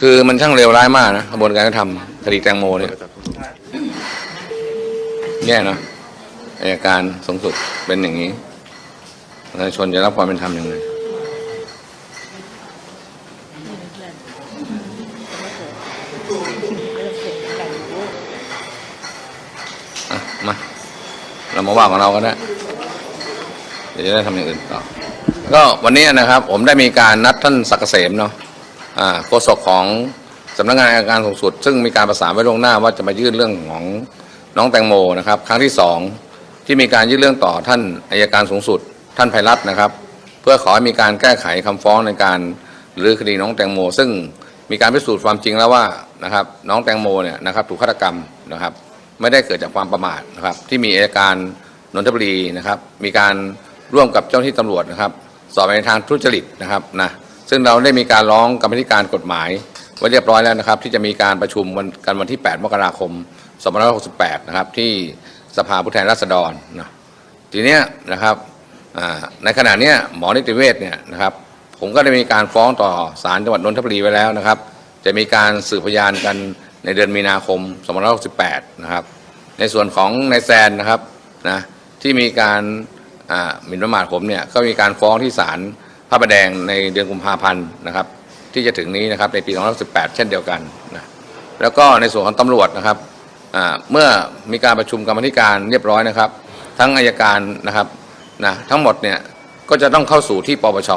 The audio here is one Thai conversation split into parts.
คือมันช่างเลวร้ายมากนะกระบวนการกระทำคดีแตงโมเนี่ยแย่เนะอายการสูงสุดเป็นอย่างนี้ประชาชนจะรับความเป็นธรรมยังไงมา เรามาว่าของเราก็ได้เดี๋ยวจะได้ทำอย่างอื่นต่อ ก็วันนี้นะครับ ผมได้มีการนัดท่านศักเกษมเนาะ โฆษกของสำนักงานอัยการสูงสุด ซึ่งมีการประสานไว้ล่วงหน้าว่าจะมายื่นเรื่องของน้องแตงโมนะครับ ครั้งที่สองที่มีการยื่นเรื่องต่อท่านอัยการสูงสุด ท่านไพรัตน์นะครับ เพื่อขอให้มีการแก้ไขคำฟ้องในการรื้อคดีน้องแตงโม ซึ่งมีการพิสูจน์ความจริงแล้วว่านะครับน้องแตงโมเนี่ยนะครับถูกฆาตกรรมนะครับ ไม่ได้เกิดจากความประมาทนะครับ ที่มีอัยการนนทบุรีนะครับ มีการร่วมกับเจ้าหน้าที่ตำรวจนะครับ สอบในทางทุจริตนะครับนะ ซึ่งเราได้มีการร้องกรรมธิการกฎหมายไว้เรียบร้อยแล้วนะครับ ที่จะมีการประชุมวันกันวันที่ 8 มกราคม 2568 นะครับ ที่สภาผู้แทนราษฎรนะทีเนี้ยนะครับในขณะเนี้ยหมอนิติเวชเนี่ยนะครับ ผมก็ได้มีการฟ้องต่อศาลจังหวัดนนทบุรีไว้แล้วนะครับ จะมีการสืบพยานกันในเดือนมีนาคม 2568 นะครับ ในส่วนของนายแซนนะครับนะที่มีการหมิ่นประมาทผมเนี่ยก็มีการฟ้องที่ศาล ระประแดงในเดือนกุมภาพันธ์นะครับ ที่จะถึงนี้นะครับในปี2518 เช่นเดียวกันนะแล้วก็ในส่วนของตำรวจนะครับเมื่อมีการประชุมกรรมธิการเรียบร้อยนะครับ ทั้งอายการนะครับนะทั้งหมดเนี่ยก็จะต้องเข้าสู่ที่ปปช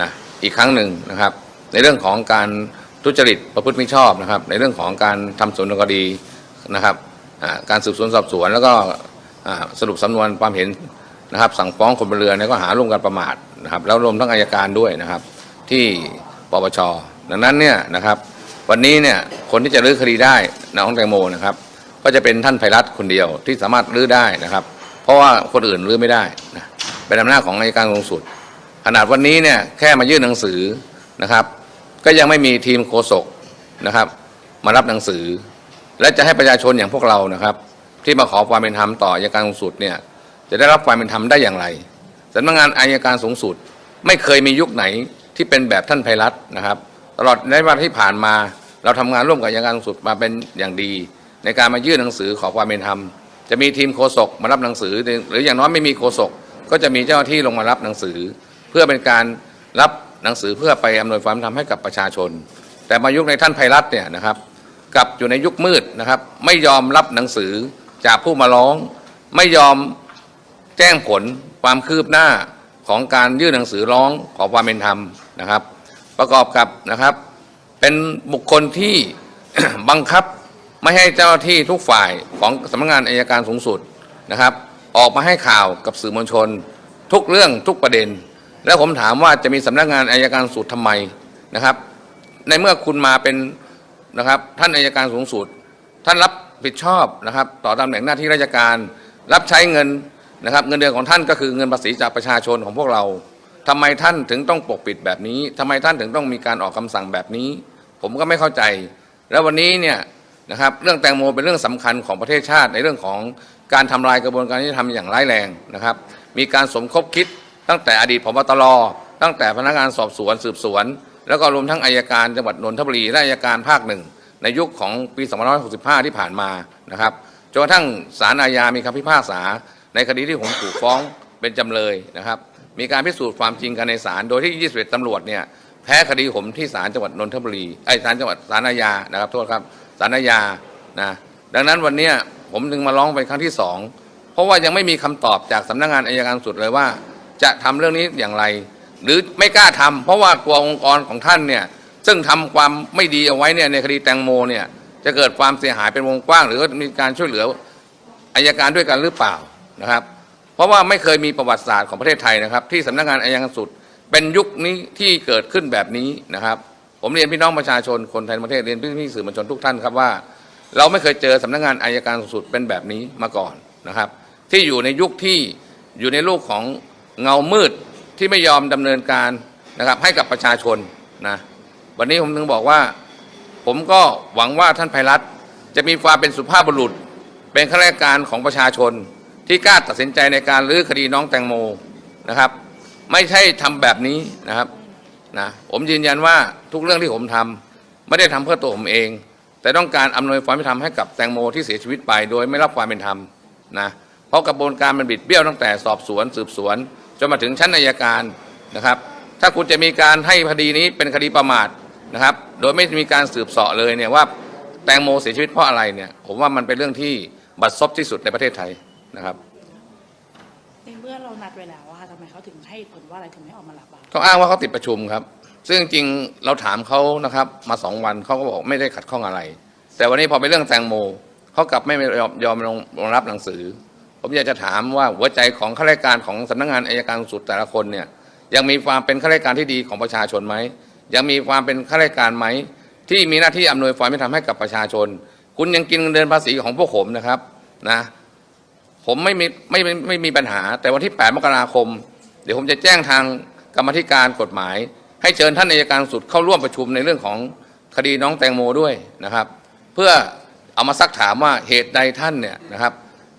นะอีกครั้งหนึ่งนะครับ ในเรื่องของการทุจริตประพฤติมิชอบนะครับ ในเรื่องของการทำสำนวนคดีนะครับการสืบสวนสอบสวน แล้วก็สรุปสำนวนความเห็น นะครับ สั่งฟ้องคนบนเรือในข้อหาร่วมกันประมาทนะครับ แล้วรวมทั้งอายการด้วยนะครับ ที่ปปชดังนั้นเนี่ยนะครับ วันนี้เนี่ยคนที่จะรื้อคดีได้น้องแตงโมนะครับ ก็จะเป็นท่านไพรัตคนเดียวที่สามารถรื้อได้นะครับ เพราะว่าคนอื่นรื้อไม่ได้นะเป็นอำนาจของอัยการสูงสุด ขนาดวันนี้เนี่ยแค่มายื่นหนังสือนะครับ ก็ยังไม่มีทีมโฆษกนะครับ มารับหนังสือ และจะให้ประชาชนอย่างพวกเรานะครับ ที่มาขอความเป็นธรรมต่ออัยการสูงสุดเนี่ย จะได้รับความเป็นธรรมได้อย่างไรสำนักงานอัยการสูงสุด ไม่เคยมียุคไหนที่เป็นแบบท่านไพรัตน์นะครับ ตลอดในวันที่ผ่านมา เราทำงานร่วมกับอัยการสูงสุดมาเป็นอย่างดี ในการมายื่นหนังสือขอความเป็นธรรม จะมีทีมโฆษกมารับหนังสือ หรืออย่างน้อยไม่มีโฆษกก็จะมีเจ้าหน้าที่ลงมารับหนังสือ เพื่อเป็นการรับหนังสือเพื่อไปอำนวยความธรรมให้กับประชาชน แต่มายุคในท่านไพรัตน์เนี่ยนะครับกลับอยู่ในยุคมืดนะครับ ไม่ยอมรับหนังสือจากผู้มาร้อง ไม่ยอม แจ้งผลความคืบหน้าของการยื่นหนังสือร้องขอความเป็นธรรมนะครับ ประกอบกับนะครับ เป็นบุคคลที่บังคับไม่ให้เจ้าหน้าที่ทุกฝ่ายของสำนักงานอายการสูงสุดนะครับ ออกมาให้ข่าวกับสื่อมวลชน ทุกเรื่องทุกประเด็น แล้วผมถามว่าจะมีสำนักงานอายการสูงสุดทำไมนะครับ ในเมื่อคุณมาเป็นนะครับท่านอายการสูงสุด ท่านรับผิดชอบนะครับ ต่อตำแหน่งหน้าที่ราชการ รับใช้เงิน นะครับ เงินเดือนของท่านก็คือเงินภาษีจากประชาชนของพวกเราทำไมท่านถึงต้องปกปิดแบบนี้ทำไมท่านถึงต้องมีการออกคำสั่งแบบนี้ ผมก็ไม่เข้าใจ แล้ววันนี้เนี่ยนะครับเรื่องแตงโมเป็นเรื่องสำคัญของประเทศชาติ ในเรื่องของการทำลายกระบวนการยุติธรรมอย่างร้ายแรงนะครับ มีการสมคบคิดตั้งแต่อดีตพบตรตั้งแต่พนักงานสอบสวนสืบสวน แล้วก็รวมทั้งอายการจังหวัดนนทบุรีและอายการภาคหนึ่งในยุคของปี 2565 ที่ผ่านมานะครับจนกระทั่งศาลอาญามีคำพิพากษา ในคดีที่ผมถูกฟ้องเป็นจำเลยนะครับ มีการพิสูจน์ความจริงกันในศาลโดยที่ 21ตำรวจเนี่ยแพ้คดีผมที่ศาลจังหวัดนนทบุรีไอ้ศาลจังหวัดศาลอาญานะครับโทษครับศาลอาญานะดังนั้นวันนี้ผมจึงมาร้องเป็นครั้งที่สองเพราะว่ายังไม่มีคำตอบจากสำนักงานอายการสุดเลยว่า จะทำเรื่องนี้อย่างไร หรือไม่กล้าทำเพราะว่ากลัวองค์กรของท่านเนี่ยซึ่งทำความไม่ดีเอาไว้เนี่ยในคดีแตงโมเนี่ยจะเกิดความเสียหายเป็นวงกว้าง หรือว่ามีการช่วยเหลืออายการด้วยกันหรือเปล่า นะครับ เพราะว่าไม่เคยมีประวัติศาสตร์ของประเทศไทยนะครับ ที่สำนักงานอายการสุด เป็นยุคนี้ที่เกิดขึ้นแบบนี้นะครับ ผมเรียนพี่น้องประชาชนคนไทยทั้งประเทศเรียนพี่ๆสื่อมวลชนทุกท่านครับว่า เราไม่เคยเจอสำนักงานอายการสุดเป็นแบบนี้มาก่อนนะครับ ที่อยู่ในยุคที่อยู่ในโลกของเงามืดที่ไม่ยอมดำเนินการนะครับ ให้กับประชาชนนะวันนี้ผมถึงบอกว่า ผมก็หวังว่าท่านไพรัตจะมีความเป็นสุภาพบุรุษ เป็นข้าราชการของประชาชน ที่กล้าตัดสินใจในการรื้อคดีน้องแตงโมนะครับ ไม่ใช่ทำแบบนี้นะครับนะผมยืนยันว่าทุกเรื่องที่ผมทำไม่ได้ทำเพื่อตัวผมเอง แต่ต้องการอำนวยความเป็นธรรมให้กับแตงโมที่เสียชีวิตไป โดยไม่รับความเป็นธรรมนะเพราะกระบวนการมันบิดเบี้ยวตั้งแต่สอบสวนสืบสวนจนมาถึงชั้นอัยการนะครับ ถ้าคุณจะมีการให้คดีนี้เป็นคดีประมาทนะครับ โดยไม่มีการสืบเสาะเลยเนี่ยว่าแตงโมเสียชีวิตเพราะอะไรเนี่ยผมว่ามันเป็นเรื่องที่บัดซบที่สุดในประเทศไทย นะครับในเมื่อเรานัดไว้แล้วอะค่ะทำไมเขาถึงให้ผลว่าอะไรถึงไม่ออกมารับอะเขาอ้างว่าเขาติดประชุมครับ ซึ่งจริงๆเราถามเขานะครับ มาสองวันเขาก็บอกไม่ได้ขัดข้องอะไร แต่วันนี้พอเป็นเรื่องแตงโมเขากลับไม่ยอมยอมลงลงรับหนังสือ ผมอยากจะถามว่าหัวใจของข้าราชการของสำนักงานอายการสูงสุดแต่ละคนเนี่ยยังมีความเป็นข้าราชการที่ดีของประชาชนไหมยังมีความเป็นข้าราชการไหมที่มีหน้าที่อำนวยความเป็นธรรมให้กับประชาชน คุณยังกินเงินเดือนภาษีของพวกผมนะครับนะ ผมไม่มีไม่ไม่ไม่มีปัญหา แต่วันที่ 8 มกราคม เดี๋ยวผมจะแจ้งทางกรรมธิการกฎหมาย ให้เชิญท่านอัยการสุดเข้าร่วมประชุมในเรื่องของคดีน้องแตงโมด้วยนะครับ เพื่อเอามาซักถามว่าเหตุใดท่านเนี่ยนะครับ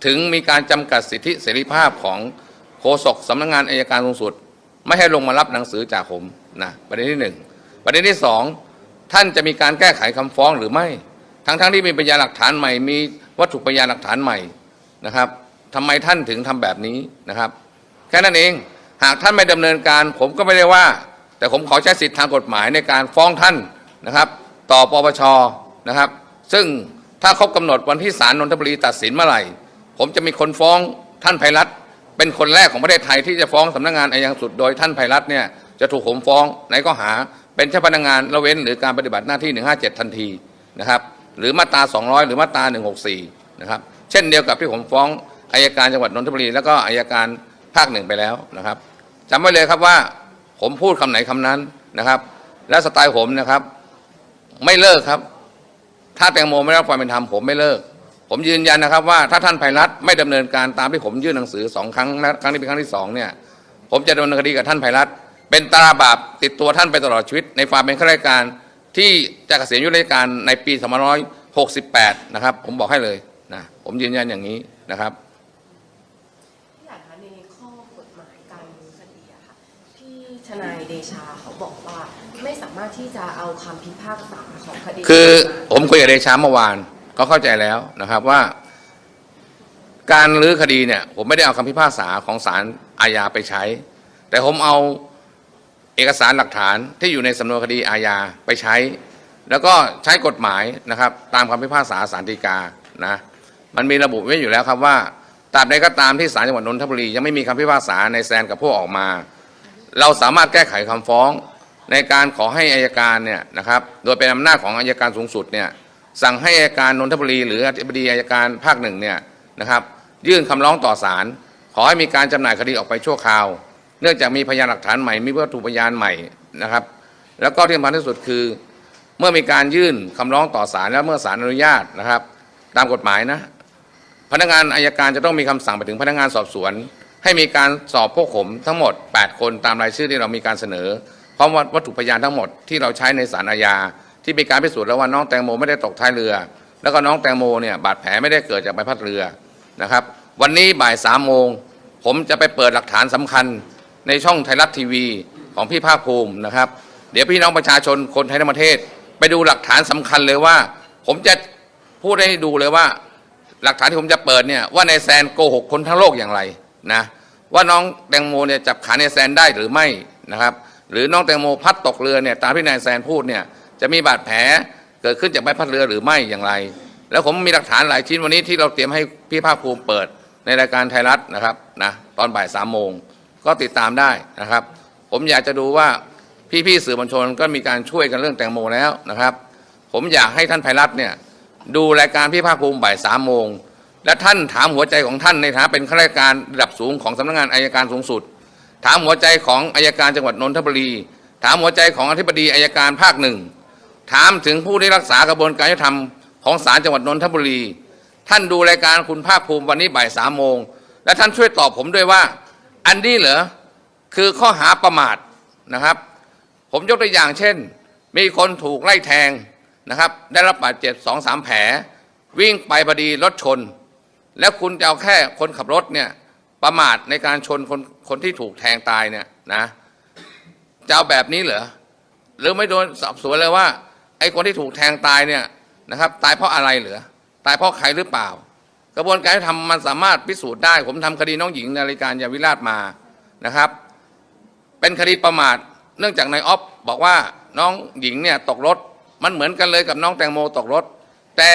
ถึงมีการจำกัดสิทธิเสรีภาพของโฆษกสำนักงานอายการสูงสุด ไม่ให้ลงมารับหนังสือจากผมนะประเด็นที่หนึ่งประเด็นที่สองท่านจะมีการแก้ไขคำฟ้องหรือไม่ ทั้งๆที่มีพยานหลักฐานใหม่ มีวัตถุพยานหลักฐานใหม่นะครับ ทำไมท่านถึงทำแบบนี้นะครับ แค่นั้นเองหากท่านไม่ดำเนินการ ผมก็ไม่ได้ว่า แต่ผมขอใช้สิทธิทางกฎหมายในการฟ้องท่านนะครับ ต่อปปชนะครับ ซึ่งถ้าครบกำหนดวันที่ศาลนนทบุรีตัดสินเมื่อไหร่ ผมจะมีคนฟ้องท่านไพรัตน์เป็นคนแรกของประเทศไทยที่จะฟ้องสำนักงานอายการสุดโดยท่านไพรัตน์เนี่ยจะถูกผมฟ้องในข้อหาเป็นเจ้าพนักงานละเว้น หรือการปฏิบัติหน้าที่ 157 ทันทีนะครับ หรือมาตรา 200 หรือมาตรา 164 นะครับ เช่นเดียวกับที่ผมฟ้อง อายการจังหวัดนนทบุรี แล้วก็อายการภาคหนึ่งไปแล้วนะครับจำไว้เลยครับว่าผมพูดคำไหนคำนั้นนะครับ และสไตล์ผมนะครับ ไม่เลิกครับ ถ้าแตงโมไม่รับความเป็นธรรมผมไม่เลิก ผมยืนยันนะครับ ว่าถ้าท่านไพรัตไม่ดำเนินการตามที่ผมยื่นหนังสือสองครั้งและครั้งนี้เป็นครั้งที่สองเนี่ย ผมจะดำเนินคดีกับท่านไพรัตเป็นตราบาปติดตัวท่านไปตลอดชีวิต ในความเป็นข้าราชการที่จะเกษียณอายุราชการในปี2568 นะครับ ผมบอกให้เลยนะผมยืนยันอย่างนี้นะครับ พี่หลานคะในข้อกฎหมายการดำเนินคดีอะค่ะ ทนายเดชาเขาบอกว่าไม่สามารถที่จะเอาคำพิพากษาของคดีคือผมคุยกับเดชาเมื่อวานก็เข้าใจแล้วนะครับว่า การรื้อคดีเนี่ย ผมไม่ได้เอาคำพิพากษาของศาลอาญาไปใช้ แต่ผมเอาเอกสารหลักฐานที่อยู่ในสำนวนคดีอาญาไปใช้ แล้วก็ใช้กฎหมายนะครับ ตามคำพิพากษาศาลฎีกานะมันมีระบุไว้อยู่แล้วครับว่าตราบใดก็ตามที่ศาลจังหวัดนนทบุรียังไม่มีคำพิพากษาในแซนกับพวกออกมา เราสามารถแก้ไขคำฟ้องในการขอให้อายการเนี่ยนะครับโดยเป็นอำนาจของอายการสูงสุดเนี่ยสั่งให้อายการนนทบุรีหรืออธิบดีอายการภาคหนึ่งเนี่ยนะครับยื่นคำร้องต่อศาลขอให้มีการจำหน่ายคดีออกไปชั่วคราว เนื่องจากมีพยานหลักฐานใหม่มีวัตถุพยานใหม่นะครับ แล้วก็ที่สำคัญที่สุดคือ เมื่อมีการยื่นคำร้องต่อศาลแล้วเมื่อศาลอนุญาตนะครับ ตามกฎหมายนะ พนักงานอายการจะต้องมีคำสั่งไปถึงพนักงานสอบสวน ให้มีการสอบพวกผมทั้งหมด 8 คนตามรายชื่อที่เรามีการเสนอพร้อมวัตถุพยานทั้งหมดที่เราใช้ในศาลอาญาที่มีการพิสูจน์แล้วว่าน้องแตงโมไม่ได้ตกท้ายเรือ แล้วก็น้องแตงโมเนี่ยบาดแผลไม่ได้เกิดจากใบพัดเรือนะครับ วันนี้บ่ายสามโมงผมจะไปเปิดหลักฐานสำคัญในช่องไทยรัฐทีวีของพี่ภาคภูมินะครับ เดี๋ยวพี่น้องประชาชนคนไทยทั้งประเทศ ไปดูหลักฐานสำคัญเลยว่า ผมจะพูดให้ดูเลยว่า หลักฐานที่ผมจะเปิดเนี่ยว่าในายแซนโกหกคนทั้งโลกอย่างไร นะว่าน้องแตงโมเนี่ยจับขาในยแซนได้หรือไม่นะครับ หรือน้องแตงโมพัดตกเรือเนี่ยตามที่นายแซนพูดเนี่ยจะมีบาดแผลเกิดขึ้นจากใบพัดเรือหรือไม่อย่างไร แล้วผมมีหลักฐานหลายชิ้นวันนี้ที่เราเตรียมให้พี่ภาคภูมิเปิดในรายการไทยรัฐนะครับนะตอนบ่ายสามโมงก็ติดตามได้นะครับ ผมอยากจะดูว่าพี่ๆสื่อมวลชนก็มีการช่วยกันเรื่องแตงโมแล้วนะครับ ผมอยากให้ท่านไพรัตน์เนี่ยดูรายการพี่ภาคภูมิบ่ายสามโมง และท่านถามหัวใจของท่านในฐานะเป็นข้าราชการระดับสูงของสำนักงานอายการสูงสุด ถามหัวใจของอายการจังหวัดนนทบุรี ถามหัวใจของอธิบดีอายการภาคหนึ่งถามถึงผู้ที่รักษากระบวนการยุติธรรมของศาลจังหวัดนนทบุรี ท่านดูรายการคุณภาคภูมิวันนี้บ่ายสามโมงและท่านช่วยตอบผมด้วยว่า อันนี้เหรอคือข้อหาประมาทนะครับ ผมยกตัวอย่างเช่น มีคนถูกไล่แทงนะครับ ได้รับบาดเจ็บสองสามแผล วิ่งไปพอดีรถชน แล้วคุณจะเอาแค่คนขับรถเนี่ยประมาทในการชนคนคนที่ถูกแทงตายเนี่ยนะจะเอาแบบนี้เหรอหรือไม่โดนสอบสวนเลยว่า ไอ้คนที่ถูกแทงตายเนี่ยนะครับ ตายเพราะอะไรเหรือตายเพราะใครหรือเปล่า กระบวนการทำมันสามารถพิสูจน์ได้ ผมทำคดีน้องหญิงในรายการยาวิราชมานะครับ เป็นคดีประมาทเนื่องจากนายออฟบอกว่าน้องหญิงเนี่ยตกรถ มันเหมือนกันเลยกับน้องแตงโมตกรถ แต่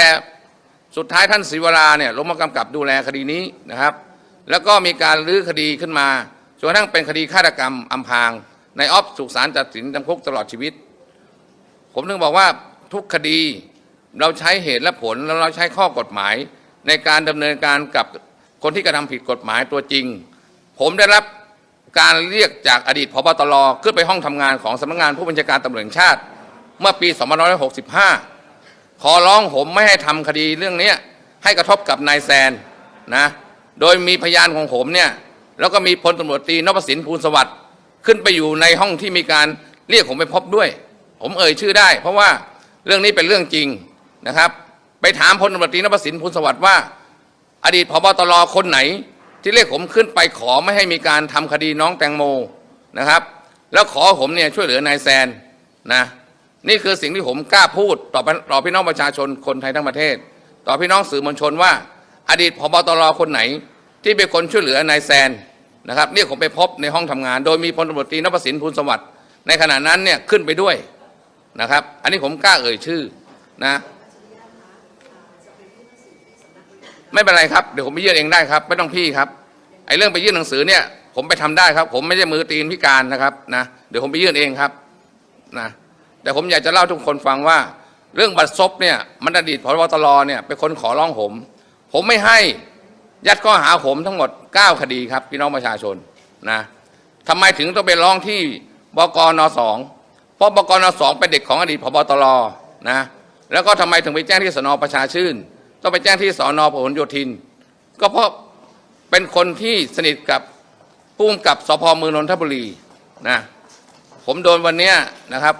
สุดท้ายท่านศิวราเนี่ยลงมากำกับดูแลคดีนี้นะครับ แล้วก็มีการรื้อคดีขึ้นมาจนกระทั่งเป็นคดีฆาตกรรมอำพรางในออฟสุขสารตัดสินจำคุกตลอดชีวิต ผมถึงบอกว่าทุกคดีเราใช้เหตุและผลแล้วเราใช้ข้อกฎหมาย ในการดำเนินการกับคนที่กระทำผิดกฎหมายตัวจริง ผมได้รับการเรียกจากอดีตพบตรขึ้นไปห้องทำงานของสำนักงานผู้บัญชาการตำรวจแห่งชาติ เมื่อปี 2565 ขอร้องผมไม่ให้ทำคดีเรื่องเนี้ยให้กระทบกับนายแซนนะโดยมีพยานของผมเนี่ยแล้วก็มีพลตำรวจตรีนพสินภูลสวัสดิ์ขึ้นไปอยู่ในห้องที่มีการเรียกผมไปพบด้วย ผมเอ่ยชื่อได้ เพราะว่าเรื่องนี้เป็นเรื่องจริงนะครับ ไปถามพลตำรวจตรีนพสินภูลสวัสดิ์ว่า อดีตพบตรคนไหน ที่เรียกผมขึ้นไปขอไม่ให้มีการทำคดีน้องแตงโมนะครับ แล้วขอผมเนี่ยช่วยเหลือนายแซนนะ นี่คือสิ่งที่ผมกล้าพูดต่อต่อพี่น้องประชาชนคนไทยทั้งประเทศ ต่อพี่น้องสื่อมวลชนว่า อดีตพบตรคนไหน ที่เป็นคนช่วยเหลือนายแซนนะครับเรียผมไปพบในห้องทำงาน โดยมีพลตำรวจตรีนพสินภูลสวัสดิ์ในขณะนั้นเนี่ยขึ้นไปด้วยนะครับ อันนี้ผมกล้าเอ่ยชื่อนะไม่เป็นไรครับเดี๋ยวผมไปยื่นเองได้ครับ ไม่ต้องพี่ครับไอ้เรื่องไปยื่นหนังสือเนี่ย ผมไปทำได้ครับ ผมไม่ใช่มือตีนพิการนะครับนะเดี๋ยวผมไปยื่นเองครับนะ แต่ผมอยากจะเล่าทุกคนฟังว่า เรื่องบัตรซบเนี่ยมันอดีตพบตรเนี่ยเป็นคนขอร้องผม ผมไม่ให้ยัดข้อหาผมทั้งหมด 9 คดีครับพี่น้องประชาชนนะทำไมถึงต้องไปร้องที่บกนสองเพราะบกนสองเป็นเด็กของอดีตพบตรนะแล้วก็ทำไมถึงไปแจ้งที่สนประชาชื่น ต้องไปแจ้งที่สอนอพหลโยธิน ก็เพราะเป็นคนที่สนิทกับผู้กำกับสพมืองนนทบุรีนะผมโดนวันเนี้ยนะครับ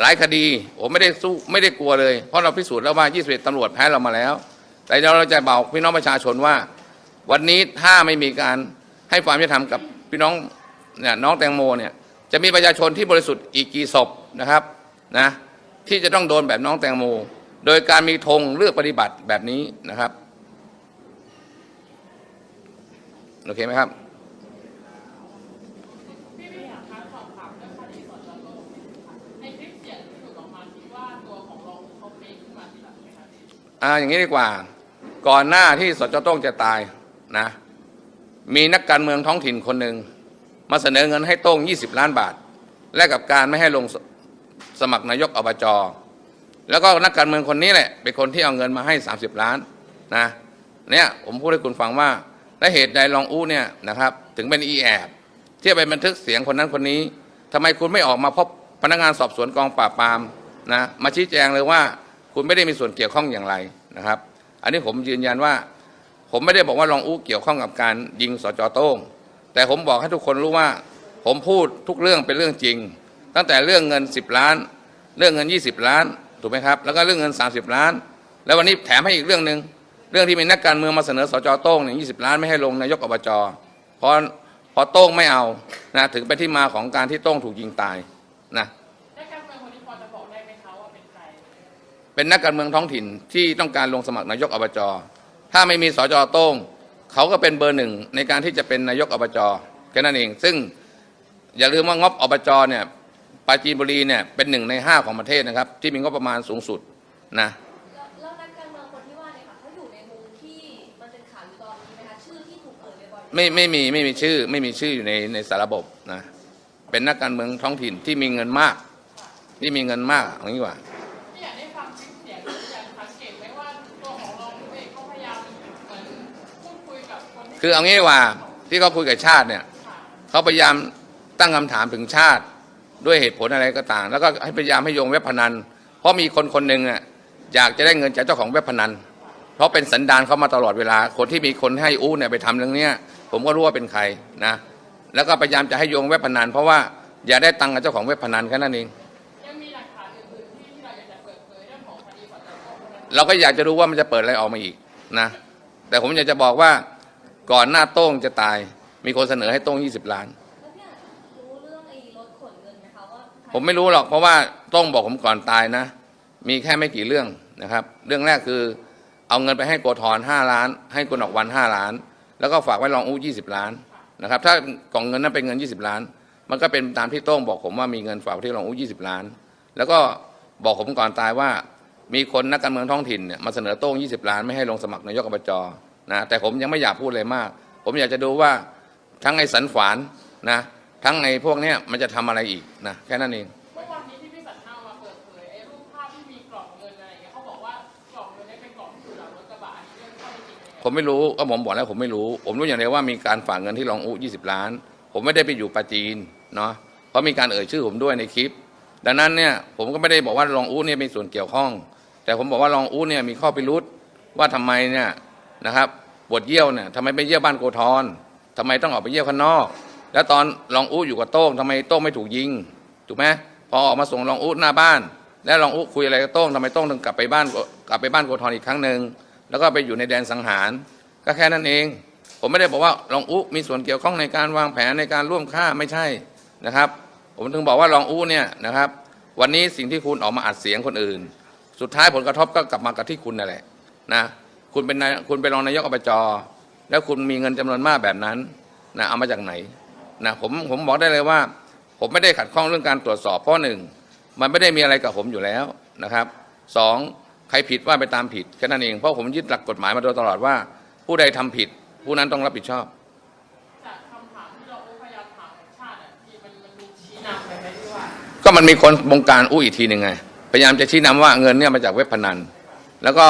หลายคดีผมไม่ได้สู้ไม่ได้กลัวเลย เพราะเราพิสูจน์แล้วว่า 21ตำรวจแพ้เรามาแล้ว แต่เราจะบอกพี่น้องประชาชนว่า วันนี้ถ้าไม่มีการให้ความยุติธรรมกับพี่น้องเนี่ยน้องแตงโมเนี่ยจะมีประชาชนที่บริสุทธิ์อีกกี่ศพนะครับนะที่จะต้องโดนแบบน้องแตงโม โดยการมีธงเลือกปฏิบัติแบบนี้นะครับโอเคไหมครับพี่พี่อยากคะสอบถามเรื่องคดีสจโต้งในคลิปเสียงที่หลุดออกมาคิดว่าตัวของรองเขาเฟกขึ้นมาทีหลังไหมคะพี่อ่าอย่างนี้ดีกว่า ก่อนหน้าที่สจโต้งจะตายนะ มีนักการเมืองท้องถิ่นคนหนึ่งมาเสนอเงินให้โต้ง 20 ล้านบาท แลกกับการไม่ให้ลงสสมัครนายกอบจแล้วก็นักการเมืองคนนี้แหละเป็นคนที่เอาเงินมาให้ 30 ล้านนะเนี่ยผมพูดให้คุณฟังว่าและเหตุใดรองอู้เนี่ยนะครับ ถึงเป็นอีแอบที่ไปบันทึกเสียงคนนั้นคนนี้ทำไมคุณไม่ออกมาพบ พนักงานสอบสวนกองปราบปรามนะมาชี้แจงเลยว่า คุณไม่ได้มีส่วนเกี่ยวข้องอย่างไรนะครับ อันนี้ผมยืนยันว่า ผมไม่ได้บอกว่ารองอู้เกี่ยวข้องกับการยิงสจโต้งแต่ผมบอกให้ทุกคนรู้ว่า ผมพูดทุกเรื่องเป็นเรื่องจริง ตั้งแต่เรื่องเงิน 10 ล้าน เรื่องเงิน 20 ล้านถูกไหมครับแล้วก็เรื่องเงิน 30 ล้าน แล้ววันนี้แถมให้อีกเรื่องหนึ่งเรื่องที่มีนักการเมืองมาเสนอสจโต้งเนี่ย20ล้านไม่ให้ลงนายกอบจพราะพอโต้งไม่เอานะถึงเป็นที่มาของการที่โต้งถูกยิงตาย นะนักการเมืองคนนี้พอจะบอกได้ไหมคะว่าเป็นใครเป็นนักการเมืองท้องถิ่นที่ต้องการลงสมัครนายกอบจถ้าไม่มีสจโต้งเขาก็เป็นเบอร์หนึ่งในการที่จะเป็นนายกอบจแค่นั้นเอง ซึ่งอย่าลืมว่างบอบจเนี่ยปราจีนบุรีเนี่ยเป็นหนึ่งในห้าของประเทศนะครับ ที่มีงบประมาณสูงสุดนะแล้วแล้วนักการเมืองคนที่ว่าเนี่ยค่ะเขาอยู่ในมุมที่มันเป็นข่าวอยู่ตอนนี้ไหมคะชื่อที่ถูกเปิดบ่อยๆไม่ไม่มีไม่มีชื่อ ไม่มีชื่ออยู่ในในสารระบบนะ เป็นนักการเมืองท้องถิ่นที่มีเงินมาก ที่มีเงินมากเอางี้ดีกว่าที่อยากได้ฟังคลิปเสียงหรืออยากสังเกตไหมว่าตัวของรองผู้เอกเขาพยายามเหมือนพูดคุยกับคนที่คือเอางี้ดีกว่าที่เขาคุยกับชาติเนี่ยค่ะเขาพยายามตั้งคำถามถึงชาติด้วยเหตุผลอะไรก็ต่าง แล้วก็ให้พยายามให้โยงเว็บพนัน เพราะมีคนคนหนึ่งอะอยากจะได้เงินจากเจ้าของเว็บพนัน เพราะเป็นสันดานเขามาตลอดเวลา คนที่มีคนให้อู้เนี่ยไปทำเรื่องเนี้ยผมก็รู้ว่าเป็นใครนะ แล้วก็พยายามจะให้โยงเว็บพนันเพราะว่าอยากได้ตังค์กับเจ้าของเว็บพนันแค่นั้นเอง ยังมีหลักฐานอื่นๆที่ที่เราอยากจะเปิดเผยเรื่องของคดีสจโต้งไหมคะเราก็อยากจะรู้ว่ามันจะเปิดอะไรออกมาอีกนะ แต่ผมอยากจะบอกว่าก่อนหน้าโต้งจะตาย มีคนเสนอให้โต้ง 20 ล้าน แล้วเนี่ยรู้เรื่องไอ้รถขนเงินไหมคะว่าใครผมไม่รู้หรอกเพราะว่าโต้องบอกผมก่อนตายนะ มีแค่ไม่กี่เรื่องนะครับ เรื่องแรกคือเอาเงินไปให้โกธรห้าล้าน ให้กุณออกวันห้าล้าน แล้วก็ฝากไว้รองอู้ยี่สิบล้าน นะครับ ถ้ากล่องเงินนั้นเป็นเงินยี่สิบล้าน มันก็เป็นตามที่โต้งบอกผมว่ามีเงินฝากที่รองอู้ยี่สิบล้าน แล้วก็บอกผมก่อนตายว่า มีคนนักการเมืองท้องถิ่นเนี่ยมาเสนอโต้ง 20 ล้านไม่ให้ลงสมัครนายกอบจนะแต่ผมยังไม่อยากพูดเลยมาก ผมอยากจะดูว่าทั้งไอ้สันฝานนะทั้งไอ้พวกเนี้ยมันจะทำอะไรอีกนะแค่นั้นเอง ผมไม่รู้ก็ผมบอกแล้วผมไม่รู้ ผมรู้อย่างเดียวว่ามีการฝากเงินที่รองอู้20ล้าน ผมไม่ได้ไปอยู่ปาจีนเนาะเพราะมีการเอ่ยชื่อผมด้วยในคลิป ดังนั้นเนี่ยผมก็ไม่ได้บอกว่ารองอู้เนี่ยมีส่วนเกี่ยวข้อง แต่ผมบอกว่ารองอู้เนี่ยมีข้อพิรุษว่าทำไมเนี่ยนะครับบวชเยี่ยวเนี่ยทำไมไปเยี่ยวบ้านโกธรทำไมต้องออกไปเยี่ยวข้างนอก แล้วตอนรองอู้อยู่กับโต้งทำไมโต้งไม่ถูกยิงถูกไหมพอออกมาส่งรองอู้หน้าบ้าน แล้วรองอู้คุยอะไรกับโต้งทำไมโต้งถึงกลับไปบ้านกลับไปบ้านโกธรอีกครั้งหนึ่ง แล้วก็ไปอยู่ในแดนสังหาร ก็แค่นั้นเอง ผมไม่ได้บอกว่ารองอูมีส่วนเกี่ยวข้องในการวางแผนในการร่วมฆ่าไม่ใช่นะครับ ผมถึงบอกว่ารองอูเนี่ยนะครับ วันนี้สิ่งที่คุณออกมาอัดเสียงคนอื่น สุดท้ายผลกระทบก็กลับมากับที่คุณนั่นแหละนะคุณเป็นนายคุณเป็นรองนายกอบจแล้วคุณมีเงินจำนวนมากแบบนั้นนะเอามาจากไหนนะผมผมบอกได้เลยว่า ผมไม่ได้ขัดข้องเรื่องการตรวจสอบเพราะหนึ่งมันไม่ได้มีอะไรกับผมอยู่แล้วนะครับสอง รผิดว่าไปตามผิดแค่นั้นเอง เพราะผมยึดหลักกฎหมายมาโดยตลอดว่า ผู้ใดทำผิด ผู้นั้นต้องรับผิดชอบจากคำถามที่เราโอ้พยายามถามของชาติอะที่มันมันมีชี้นำไปไหมที่ว่า ก็มันมีคนบงการอู้อีกทีหนึ่งไง พยายามจะชี้นำว่าเงินเนี่ยมาจากเว็บพนัน แล้วก็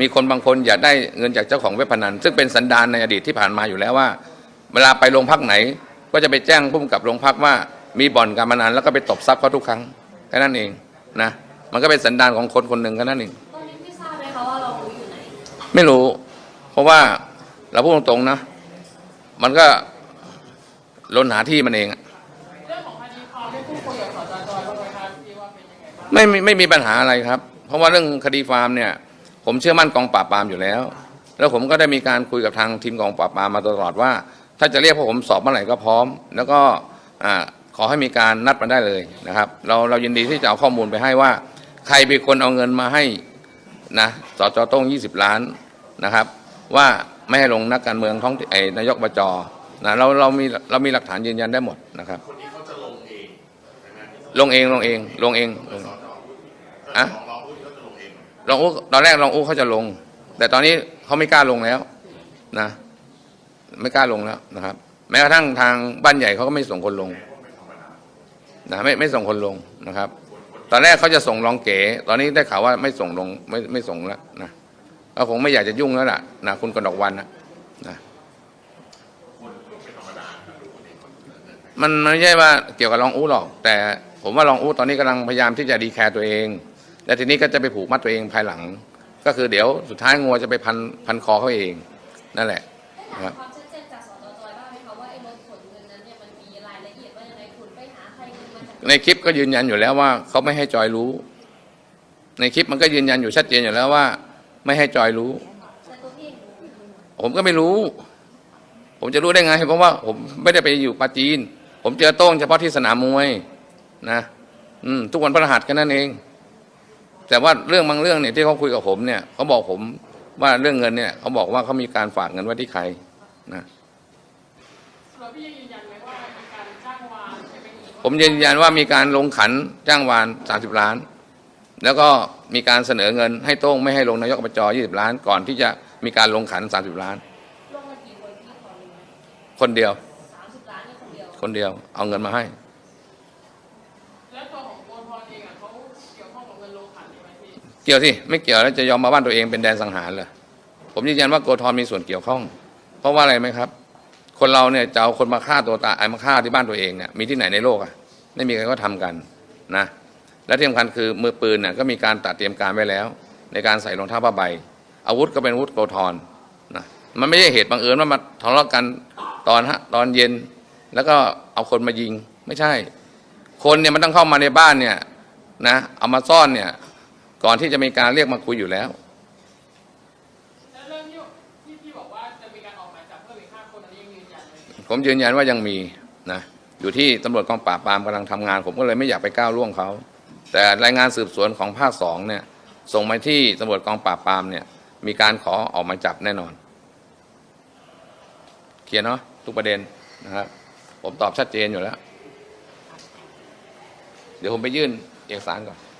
มีคนบางคนอยากได้เงินจากเจ้าของเว็บพนัน ซึ่งเป็นสันดานในอดีตที่ผ่านมาอยู่แล้วว่า เวลาไปโรงพักไหน ก็จะไปแจ้งผู้กำกับโรงพักว่ามีบ่อนการพนันแล้วก็ไปตบทรัพย์เขาทุกครั้งแค่นั้นเองนะมันก็เป็นสันดานของคนคนหนึ่งแค่นั้นเอง ไหนไม่รู้ เพราะว่าเราพูดตรงๆนะ มันก็ลนหาที่มันเองอะเรื่องของคดีความได้พูดคุยกับสจจอยบ้างไหมครับที่ว่าเป็นยังไงบ้างไม่มีไม่มีปัญหาอะไรครับ เพราะว่าเรื่องคดีฟาร์มเนี่ย ผมเชื่อมั่นกองปราบปรามอยู่แล้ว แล้วผมก็ได้มีการคุยกับทางทีมกองปราบปรามมาตลอดว่า ถ้าจะเรียกพวกผมสอบเมื่อไหร่ก็พร้อม แล้วก็อ่าขอให้มีการนัดมาได้เลยนะครับ เราเรายินดีที่จะเอาข้อมูลไปให้ว่า ใครเป็นคนเอาเงินมาให้ นะสจโต้ง20 ล้านนะครับ ว่าไม่ให้ลงนักการเมืองท้องไอ้นายกบจนะเราเรามีเรามีหลักฐานยืนยันได้หมดนะครับลงเองลงเองลงเองลงเองอะลองอู้ตอนแรกลองอู้เขาจะลง แต่ตอนนี้เขาไม่กล้าลงแล้วนะ ไม่กล้าลงแล้วนะครับ แม้กระทั่งทางบ้านใหญ่เขาก็ไม่ส่งคนลงนะไม่ไม่ส่งคนลงนะครับ ตอนแรกเขาจะส่งรองเก๋ ตอนนี้ได้ข่าวว่าไม่ส่งลงไม่ไม่ส่งแล้วนะก็คงไม่อยากจะยุ่งแล้วล่ะนะคุณกนกวันนะนะมันไม่ใช่ว่าเกี่ยวกับรองอู้หรอก แต่ผมว่ารองอู้ตอนนี้กำลังพยายามที่จะดีแคร์ตัวเอง และทีนี้ก็จะไปผูกมัดตัวเองภายหลัง ก็คือเดี๋ยวสุดท้ายงัวจะไปพันพันคอเขาเอง นั่นแหละได้ถามควา ในคลิปก็ยืนยันอยู่แล้วว่าเขาไม่ให้จอยรู้ ในคลิปมันก็ยืนยันอยู่ชัดเจนอยู่แล้วว่า ไม่ให้จอยรู้ ผมก็ไม่รู้ ผมจะรู้ได้ไง เพราะว่า ผมไม่ได้ไปอยู่ปาจีน ผมเจอโต้งเฉพาะที่สนามมวย นะอืมทุกวันพฤหัสกันนั่นเอง แต่ว่าเรื่องบางเรื่องเนี่ยที่เขาคุยกับผมเนี่ยเขาบอกผมว่าเรื่องเงินเนี่ยเขาบอกว่าเขามีการฝากเงินไว้ที่ใครนะแล้วพี่ยืนยัน ผมยืนยันว่ามีการลงขันจ้างวาน 30 ล้าน แล้วก็มีการเสนอเงินให้โต้งไม่ให้ลงนายกอบจ20 ล้าน ก่อนที่จะมีการลงขัน 30 ล้าน ลงมากี่คนพี่ขอรู้ไหมคนเดียวสามสิบล้านนี่คนเดียว คนเดียว เอาเงินมาให้ แล้วตัวของโกทอนเองอะเขาเกี่ยวข้องกับเงินโลขันไหมพี่ เกี่ยวสิ ไม่เกี่ยวแล้วจะยอมมาบ้านตัวเองเป็นแดนสังหารเหรอ ผมยืนยันว่าโกธรมีส่วนเกี่ยวข้อง เพราะว่าอะไรไหมครับ คนเราเนี่ยจะเอาคนมาฆ่าตัวตายไอ้มาฆ่าที่บ้านตัวเองเนี่ยมีที่ไหนในโลกอะไม่มีใครก็ทำกันนะและที่สำคัญคือมือปืนเนี่ยก็มีการตัดเตรียมการไว้แล้ว ในการใส่รองเท้าผ้าใบ อาวุธก็เป็นอาวุธโกธรนะมันไม่ใช่เหตุบังเอิญว่ามาทะเลาะกันตอนฮะตอนเย็น แล้วก็เอาคนมายิงไม่ใช่ คนเนี่ยมันต้องเข้ามาในบ้านเนี่ยนะเอามาซ่อนเนี่ยก่อนที่จะมีการเรียกมาคุยอยู่แล้ว ผมยืนยันว่ายังมีนะอยู่ที่ตำรวจกองปราบปรามกำลังทำงาน ผมก็เลยไม่อยากไปก้าวล่วงเขา แต่รายงานสืบสวนของภาคสองเนี่ยส่งมาที่ตำรวจกองปราบปรามเนี่ยมีการขอออกมาจับแน่นอนเคลียร์เนาะทุกประเด็นนะครับผมตอบชัดเจนอยู่แล้ว เดี๋ยวผมไปยื่นเอกสารก่อน